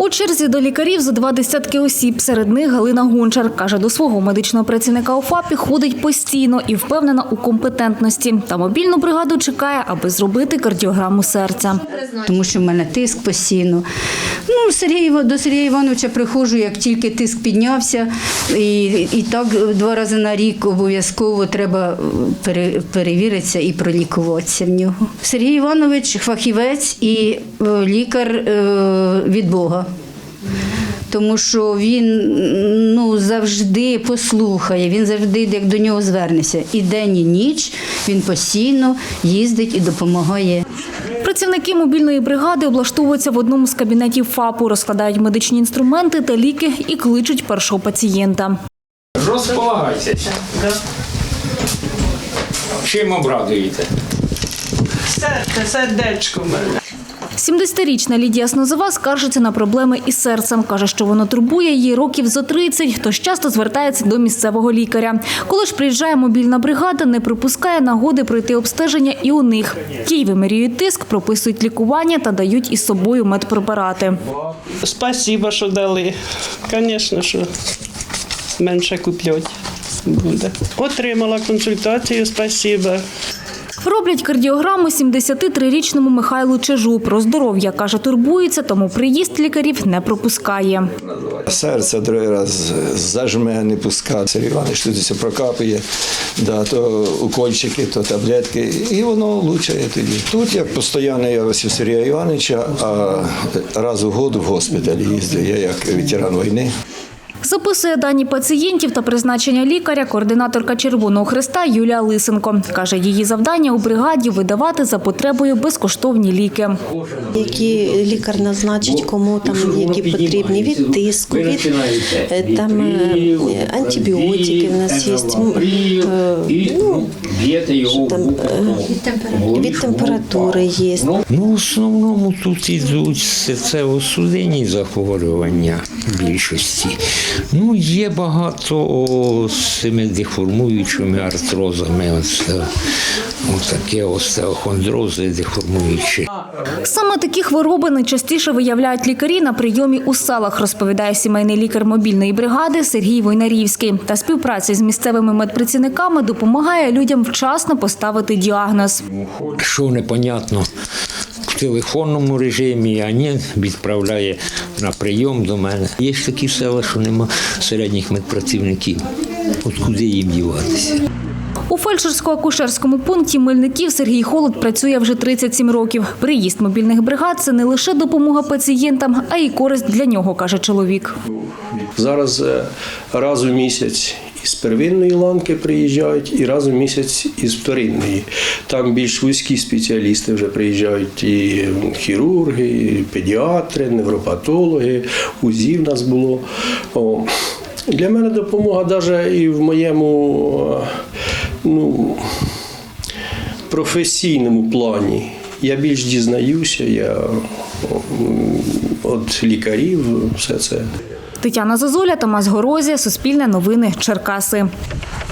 У черзі до лікарів за два десятки осіб. Серед них Галина Гончар. Каже, до свого медичного працівника у ФАПі ходить постійно і впевнена у компетентності. Та мобільну бригаду чекає, аби зробити кардіограму серця. тому що в мене тиск постійно. Ну, Сергій, до Сергія Івановича приходжу, як тільки тиск піднявся, і, і так два рази на рік обов'язково треба пере, перевіритися і пролікуватися в нього. Сергій Іванович фахівець і е, лікар е, від Бога. Тому що він ну, завжди послухає, він завжди як до нього звернеться. І день, і ніч він постійно їздить і допомагає. Працівники мобільної бригади облаштовуються в одному з кабінетів ФАПу, розкладають медичні інструменти та ліки і кличуть першого пацієнта. Розполагайтеся. Чим обрадуєте? Серце, сердечко в мене. 70-річна Лідія Снозова скаржиться на проблеми із серцем. Каже, що воно турбує її років за 30, тож часто звертається до місцевого лікаря. Коли ж приїжджає мобільна бригада, не припускає нагоди пройти обстеження і у них. Ті вимірюють тиск, прописують лікування та дають із собою медпрепарати. Спасибо, що дали. Звісно, що менше куплять буде. Отримала консультацію, спасибо. Роблять кардіограму 73-річному Михайлу Чижу. Про здоров'я, каже, турбується, тому приїзд лікарів не пропускає. Серце другий раз зажме, не пускає. Сергій Іванович тут прокапує, да, то укольчики, то таблетки, і воно влучає тоді. Тут як постійно я у Сергія Івановича, а раз у год в госпіталі їздю, я як ветеран війни. Записує дані пацієнтів та призначення лікаря координаторка Червоного Христа Юлія Лисенко. Каже, її завдання у бригаді видавати за потребою безкоштовні ліки. які лікар назначить, кому там які потрібні від тиску, від е, там е, антибіотики в нас є. е, Ну, там, е, від температури є. Ну, в основному тут ідуть серцево-судинні захворювання в більшості. Ну, є багато з цими деформуючими артрозами. Оце, таке остеохондрози деформуючі. Саме такі хвороби найчастіше виявляють лікарі на прийомі у селах, розповідає сімейний лікар мобільної бригади Сергій Войнарівський. Та співпраця з місцевими медпрацівниками допомагає людям вчасно поставити діагноз. Що непонятно в телефонному режимі, а ні, відправляє на прийом до мене. Є ж такі села, що нема середніх медпрацівників. От куди їм діватися? У фельдшерсько-акушерському пункті Мельників Сергій Холод працює вже 37 років. Приїзд мобільних бригад – це не лише допомога пацієнтам, а й користь для нього, каже чоловік. Зараз е, раз у місяць із первинної ланки приїжджають і раз у місяць із вторинної. Там більш вузькі спеціалісти вже приїжджають і хірурги, і педіатри, невропатологи, УЗІ в нас було. О. Для мене допомога навіть і в моєму е, ну, професійному плані. Я більш дізнаюся, я від лікарів все це. Тетяна Зозуля, Тамас Горозія, Суспільне новини, Черкаси.